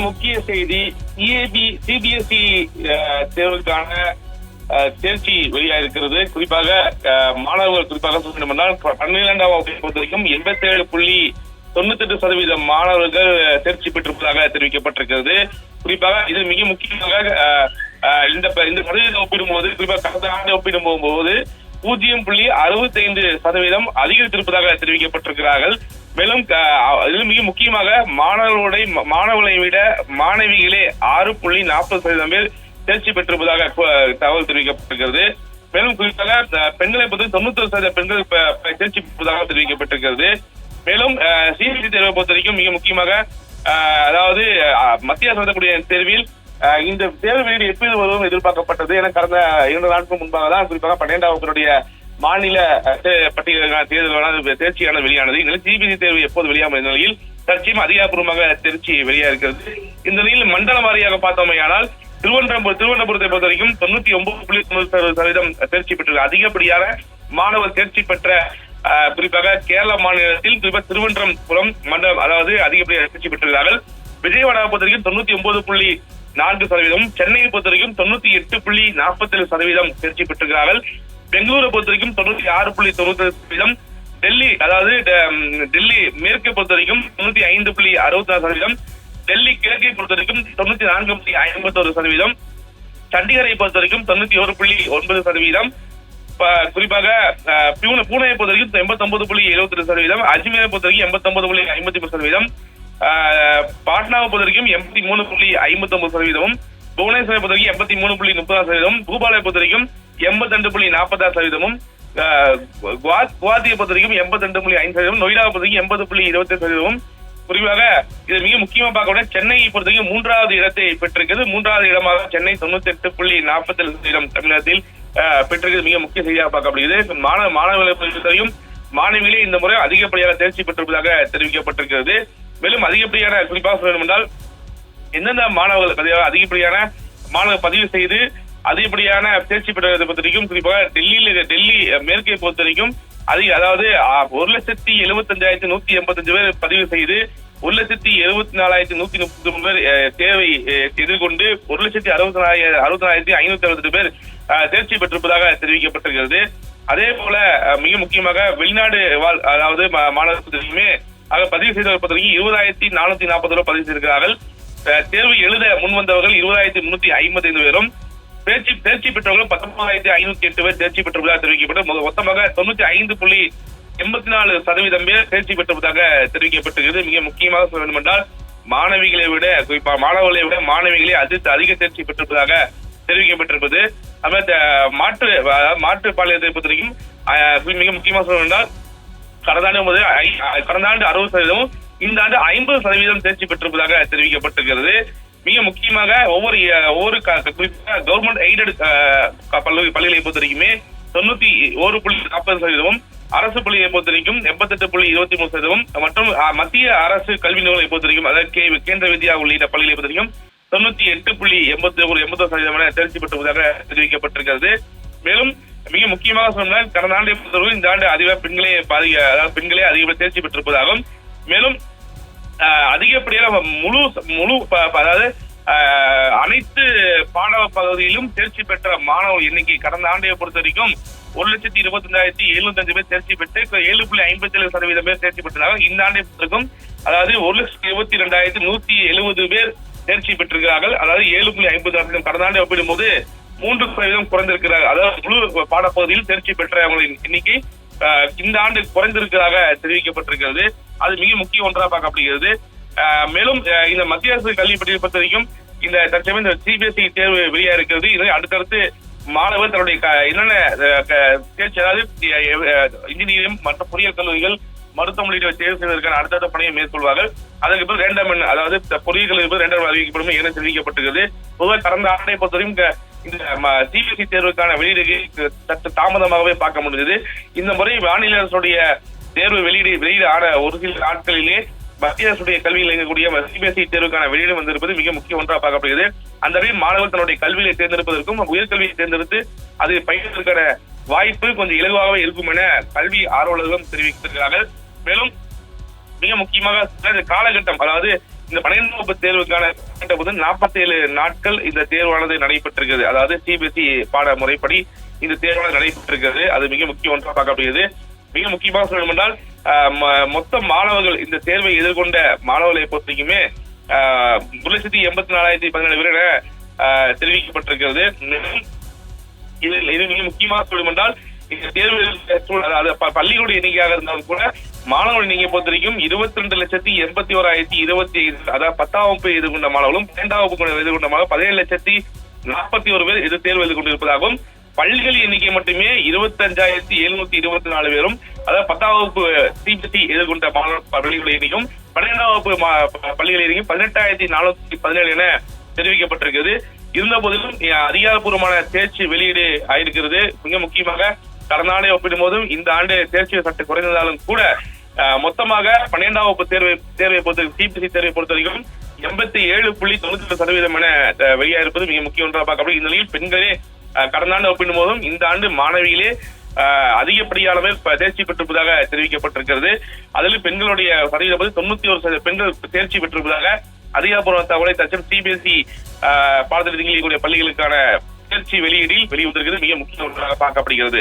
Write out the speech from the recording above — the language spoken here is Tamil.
முக்கிய செய்தி சிஏபி சிபிஎஸ்இ தேர்வுக்கான தேர்ச்சி வெளியாயிருக்கிறது. குறிப்பாக மாணவர்கள் குறிப்பாக சொல்ல வேண்டுமென்றால் ப- பன்னிரெண்டாம் வகுப்பை பொறுத்த வரைக்கும் எண்பத்தி ஏழு புள்ளி தொண்ணூத்தி எட்டு சதவீதம் மாணவர்கள் தேர்ச்சி பெற்றிருப்பதாக தெரிவிக்கப்பட்டிருக்கிறது. குறிப்பாக இது மிக முக்கியமாக இந்த இந்த சதவீதம் ஒப்பிடும்போது குறிப்பாக கடந்த ஆண்டு ஒப்பிடும் போகும்போது பூஜ்ஜியம் புள்ளி அறுபத்தைந்து சதவீதம் அதிகரித்திருப்பதாக தெரிவிக்கப்பட்டிருக்கிறார்கள். மேலும் அஹ், மிக முக்கியமாக மாணவர்களுடைய மாணவர்களை விட மாணவிகளே ஆறு புள்ளி நாற்பது சதவீதம் பேர் தேர்ச்சி பெற்றிருப்பதாக தகவல் தெரிவிக்கப்பட்டிருக்கிறது. மேலும் குறிப்பாக பெண்களை பொறுத்து தொண்ணூத்தி சதவீத பெண்கள் தேர்ச்சி பெறுவதாக தெரிவிக்கப்பட்டிருக்கிறது. மேலும் சிபிசி தேர்வை பொறுத்த வரைக்கும் மிக முக்கியமாக அஹ், அதாவது மத்திய அரசு நடத்தக்கூடிய தேர்வில் அஹ், இந்த தேர்வு வெளியீடு எப்போது வரும் எதிர்பார்க்கப்பட்டது? என கடந்த இரண்டு நாட்கள் முன்பாக தான் குறிப்பாக பன்னெண்டாம் வகுப்பினுடைய மாநில பட்டியலுக்கான தேர்தலான தேர்ச்சியான வெளியானது. இந்த சிபிஎஸ்இ தேர்வு எப்போது வெளியாகும் நிலையில் தற்சயம் அதிகாரப்பூர்வமாக தேர்ச்சி வெளியா இருக்கிறது இந்த நிலையில் மண்டல வாரியாக பார்த்தோமையானால் திருவனந்தபுரம் திருவனந்தபுரத்தை பொறுத்த வரைக்கும் தொண்ணூத்தி ஒன்பது புள்ளி தொண்ணூறு சதவீதம் தேர்ச்சி பெற்றது அதிகப்படியான மாணவர் தேர்ச்சி பெற்ற அஹ், குறிப்பாக கேரள மாநிலத்தில் குறிப்பாக திருவனந்தபுரம் மண்டலம் அதாவது அதிகப்படியாக தேர்ச்சி பெற்றுள்ளார்கள் விஜயவாடாவை பொறுத்த வரைக்கும் தொண்ணூத்தி ஒன்பது புள்ளி நான்கு சதவீதம். சென்னையை பொறுத்த வரைக்கும் தொண்ணூத்தி எட்டு புள்ளி நாற்பத்தி ஏழு சதவீதம் தேர்ச்சி பெற்றிருக்கிறார்கள். பெங்களூரை பொறுத்த வரைக்கும் தொண்ணூத்தி ஆறு புள்ளி தொண்ணூத்தி சதவீதம். டெல்லி அதாவது ட- டெல்லி மேற்கை பொறுத்த வரைக்கும் தொண்ணூத்தி ஐந்து புள்ளி அறுபத்தி நாலு சதவீதம். டெல்லி கிழக்கை பொறுத்த வரைக்கும் தொண்ணூத்தி நான்கு புள்ளி ஐம்பத்தொரு சதவீதம். சண்டிகரை பொறுத்த வரைக்கும் தொண்ணூத்தி ஒரு புள்ளி ஒன்பது சதவீதம். குறிப்பாக பூனை பூனையை பொறுத்த வரைக்கும் எண்பத்தொன்பது புள்ளி எழுபத்தி ரெண்டு சதவீதம். அஜ்மீரை பொறுத்த வரைக்கும் எண்பத்தொன்பது புள்ளி ஐம்பத்தி மூணு சதவீதம். பாட்னாவை பொறுத்த வரைக்கும் எண்பத்தி மூணு புள்ளி ஐம்பத்தி ஒன்பது சதவீதமும். புவனேஸ்வரை பொறுத்த வரைக்கும் எண்பத்தி மூணு புள்ளி முப்பதாம் சதவீதம் பூபாலை பொறுத்த வரைக்கும் எண்பத்தி ரெண்டு புள்ளி நாற்பதாறு சதவீதமும் அஹ், பொறுத்தவரைக்கும் பொறுத்த வரைக்கும் எண்பத்தி ரெண்டு புள்ளி ஐந்து சதவீதம் நொய்டாவை பொறுத்த வரைக்கும் எண்பது புள்ளி இருபத்தி சதவீதம் குறிப்பாக இது மிக முக்கியமா பார்க்க வேண்டிய சென்னையை பொறுத்தவரைக்கும் மூன்றாவது இடத்தை பெற்றிருக்கிறது. மூன்றாவது இடமாக சென்னை தொண்ணூத்தி எட்டு புள்ளி நாற்பத்தி ஏழு சதவீதம் தமிழகத்தில் அஹ், பெற்றிருக்கிறது. மிக முக்கிய செய்தியாக பார்க்கப்படுகிறது. மாணவ மாணவர்களை பொறுத்தவரையும் மாணவிகளே இந்த முறை அதிகப்படியாக தேர்ச்சி பெற்றிருப்பதாக தெரிவிக்கப்பட்டிருக்கிறது. மேலும் அதிகப்படியான குறிப்பாக சொல்ல வேண்டும் என்றால் எந்தெந்த மாணவர்கள் அதிகப்படியான மாணவர் பதிவு செய்து அதிகப்படியான தேர்ச்சி பெறுவதை பொறுத்த வரைக்கும் குறிப்பாக டெல்லியில் டெல்லி மேற்கை பொறுத்த வரைக்கும் அதிக அதாவது ஒரு லட்சத்தி எழுபத்தஞ்சாயிரத்தி நூத்தி எண்பத்தஞ்சு பேர் பதிவு செய்து ஒரு லட்சத்தி எழுபத்தி நாலாயிரத்தி நூத்தி முப்பத்தி மூணு பேர் தேவை தேர்வை எதிர்கொண்டு ஒரு லட்சத்தி அறுபத்தி நாலாயிரம் அறுபத்தி நாலாயிரத்தி ஐநூத்தி அறுபத்தி பேர் அஹ், தேர்ச்சி பெற்றிருப்பதாக தெரிவிக்கப்பட்டிருக்கிறது. அதே போல மிக முக்கியமாக வெளிநாடு வாழ் அதாவது மா- மாணவர்களுமே ஆக பதிவு செய்தவர் பொறுத்தவரைக்கும் இருபதாயிரத்தி நானூத்தி நாற்பது ரூபாய் பதிவு செய்திருக்கிறார்கள். தேர்வு எழுத முன் வந்தவர்கள் இருபதாயிரத்தி முன்னூத்தி ஐம்பத்தி ஐந்து பேரும் தேர்ச்சி தேர்ச்சி பெற்றவர்கள் பத்தொன்பதாயிரத்தி ஐநூத்தி எட்டு பேர் தேர்ச்சி பெற்றுள்ளதாக தெரிவிக்கப்பட்டு மொத்தமாக தொண்ணூத்தி ஐந்து புள்ளி எண்பத்தி நாலு சதவீதம் பேர் தேர்ச்சி பெற்றுள்ளதாக தெரிவிக்கப்பட்டிருக்கிறது. மிக முக்கியமாக சொல்ல வேண்டும் என்றால் மாணவிகளை விட குறிப்பா மாணவர்களை விட மாணவிகளே அதிக அதிக தேர்ச்சி பெற்றிருப்பதாக தெரிவிக்கப்பட்டிருப்பது. அதாவது மாற்று மாற்று பாலியத்தை பொறுத்தவரைக்கும் மிக முக்கியமாக சொல்ல வேண்டால் கடந்த ஆண்டு முதல் கடந்த ஆண்டு அறுபது சதவீதமும் இந்த ஆண்டு ஐம்பது சதவீதம் தேர்ச்சி பெற்றிருப்பதாக தெரிவிக்கப்பட்டிருக்கிறது. மிக முக்கியமாக ஒவ்வொரு ஒவ்வொரு க- குறிப்பாக கவர்மெண்ட் எய்டட் பள்ளி பள்ளிகளை பொறுத்த வரைக்குமே தொண்ணூத்தி ஒரு புள்ளி நாற்பது சதவீதமும் அரசு பள்ளியை பொறுத்த வரைக்கும் எண்பத்தெட்டு புள்ளி இருபத்தி மூணு சதவீதம் மற்றும் மத்திய அரசு கல்வி நிறுவனங்களை பொறுத்த வரைக்கும் அதாவது கேந்திர வித்யா உள்ளிட்ட பள்ளிகளை பொறுத்த வரைக்கும் தொண்ணூத்தி எட்டு புள்ளி எண்பத்தி ஒரு எண்பத்தி சதவீதம் என தேர்ச்சி பெற்றுவதாக தெரிவிக்கப்பட்டிருக்கிறது. மேலும் மிக முக்கியமாக சொன்னால் கடந்த ஆண்டை பொறுத்தவரை இந்த ஆண்டு அதிக பெண்களே பாதி அதாவது பெண்களே அதிக தேர்ச்சி பெற்றிருப்பதாகவும் மேலும் அதிகப்படியான முழு முழு அதாவது ஆஹ், அனைத்து பாடவ பகுதியிலும் தேர்ச்சி பெற்ற மாணவர் எண்ணிக்கை கடந்த ஆண்டையை பொறுத்த வரைக்கும் ஒரு லட்சத்தி இருபத்தஞ்சாயிரத்தி எழுநூத்தஞ்சு பேர் தேர்ச்சி பெற்று ஏழு புள்ளி ஐம்பத்தி ஏழு சதவீதம் பேர் தேர்ச்சி பெற்றதாக இந்த ஆண்டை பொறுத்தவரைக்கும் அதாவது ஒரு லட்சத்தி இருபத்தி ரெண்டாயிரத்தி நூத்தி எழுபது பேர் தேர்ச்சி பெற்றிருக்கிறார்கள். அதாவது ஏழு புள்ளி ஐம்பது சதவீதம் கடந்த ஆண்டு ஒப்பிடும்போது மூன்று சதவீதம் குறைந்திருக்கிறார்கள் அதாவது முழு பாடப்பகுதியில் தேர்ச்சி பெற்றவர்களின் எண்ணிக்கை ஆஹ், இந்த ஆண்டு குறைந்திருக்கிறதாக தெரிவிக்கப்பட்டிருக்கிறது. அது மிக முக்கிய ஒன்றாக பார்க்கப்படுகிறது. மேலும் இந்த மத்திய அரசு கல்வி பட்டியலை பொறுத்த வரைக்கும் இந்த தற்சமயம் இந்த சிபிஎஸ்இ தேர்வு வெளியா இருக்கிறது இதை அடுத்தடுத்து மாணவர் தன்னுடைய க- என்னென்ன தேர்ச்சி அதாவது இன்ஜினியரிங் மற்ற பொறியியல் கல்லூரிகள் மருத்துவம் உள்ளிட்ட தேர்வு செய்வதற்கான அடுத்தடுத்த பணியை மேற்கொள்வார்கள். அதற்கு பிறகு ரேண்டம் எண், அதாவது பொறியியல் கல்லூரி ரெண்டாம் அறிவிக்கப்படும் என தெரிவிக்கப்பட்டிருக்கிறது. பொதுவாக கடந்த ஆண்டை பொறுத்தவரைக்கும் இந்த சிபிஎஸ்இ தேர்வுக்கான வெளியீடு சற்று தாமதமாகவே பார்க்க முடியுது இந்த முறை மாநில அரசுடைய தேர்வு வெளியீடு வெளியீடு ஆன ஒரு சில நாட்களிலே மத்திய அரசுடைய கல்வியில் இயங்கக்கூடிய சிபிஎஸ்இ தேர்வுக்கான வெளியீடு வந்திருப்பது மிக முக்கிய ஒன்றாக பார்க்கப்படுகிறது. அந்த வகையில் மாணவர் தன்னுடைய கல்வியை தேர்ந்தெடுப்பதற்கும் உயர்கல்வியை தேர்ந்தெடுத்து அது பயிர்வதற்கான வாய்ப்பு கொஞ்சம் இலகுவாகவே இருக்கும் என கல்வி ஆர்வலர்களும் தெரிவித்திருக்கிறார்கள். மேலும் மிக முக்கியமாக காலகட்டம் அதாவது இந்த பன்னிரெண்டாம் வகுப்பு தேர்வுக்கான போது நாற்பத்தி ஏழு நாட்கள் இந்த தேர்வானது நடைபெற்றிருக்கிறது. அதாவது சிபிஎஸ்இ பாட முறைப்படி இந்த தேர்வானது நடைபெற்றிருக்கிறது. அது மிக முக்கிய ஒன்றாக பார்க்கப்படுகிறது. மிக முக்கியமாக சொல்லணும் என்றால் மொத்த மாணவர்கள் இந்த தேர்வை எதிர்கொண்ட மாணவர்களை பொறுத்த வரைக்குமே ஆஹ், ஒரு லட்சத்தி எண்பத்தி நாலாயிரத்தி பதினேழு பேர் என தெரிவிக்கப்பட்டிருக்கிறது. இதில் இது மிக முக்கியமாக சொல்லும் என்றால் இந்த தேர்வு அதாவது பள்ளிகளுடைய எண்ணிக்கையாக இருந்தாலும் கூட மாணவர்கள் நீங்க பொறுத்த வரைக்கும் இருபத்தி ரெண்டு லட்சத்தி எண்பத்தி ஓராயிரத்தி இருபத்தி ஐந்து அதாவது பத்தாம் வகுப்பு எதிர்கொண்ட மாணவர்களும் பன்னெண்டாம் வகுப்பு எதிர்கொண்ட மாணவர் பதினேழு லட்சத்தி நாற்பத்தி ஒரு பேர் இது தேர்வு எதிர்கொண்டிருப்பதாகவும் பள்ளிகள் எண்ணிக்கை மட்டுமே இருபத்தஞ்சாயிரத்தி எழுநூத்தி இருபத்தி நாலு பேரும் அதாவது பத்தாம் வகுப்பு சிபிசி எதிர்கொண்ட மாணவர் பள்ளிகள் எண்ணிக்கும் பன்னிரெண்டாம் வகுப்பு மா- பள்ளிகள் எண்ணிக்கும் பதினெட்டாயிரத்தி நானூத்தி பதினேழு என தெரிவிக்கப்பட்டிருக்கிறது. இருந்த போதிலும் அதிகாரப்பூர்வமான தேர்ச்சி வெளியீடு ஆயிருக்கிறது. மிக முக்கியமாக கடந்த ஆண்டை ஒப்பிடும் போதும் இந்த ஆண்டு தேர்ச்சி சற்று குறைந்ததாலும் கூட மொத்தமாக பன்னிரெண்டாம் வகுப்பு தேர்வை தேர்வை பொறுத்த சிபிசி தேர்வை பொறுத்த வரைக்கும் எண்பத்தி ஏழு புள்ளி தொண்ணூத்தி சதவீதம் என வெளியாயிருப்பது மிக முக்கிய ஒன்றாக பார்க்கப்படும் இந்த நிலையில் பெண்களே கடந்த ஆண்டு ஒப்பிடும் போதும் இந்த ஆண்டு மாணவியிலே அதிகப்படியானவே தேர்ச்சி பெற்றிருப்பதாக தெரிவிக்கப்பட்டிருக்கிறது. அதில் பெண்களுடைய சதவீதம் வந்து தொண்ணூத்தி ஒரு சதவீத பெண்கள் தேர்ச்சி பெற்றிருப்பதாக அதிகாரப்பூர்வ தகவலை தச்சம் சிபிஎஸ்இ பாடத்திட்டங்களில் கூடிய பள்ளிகளுக்கான தேர்ச்சி வெளியீடில் வெளிவந்திருக்கிறது. மிக முக்கிய ஒன்றாக பார்க்கப்படுகிறது.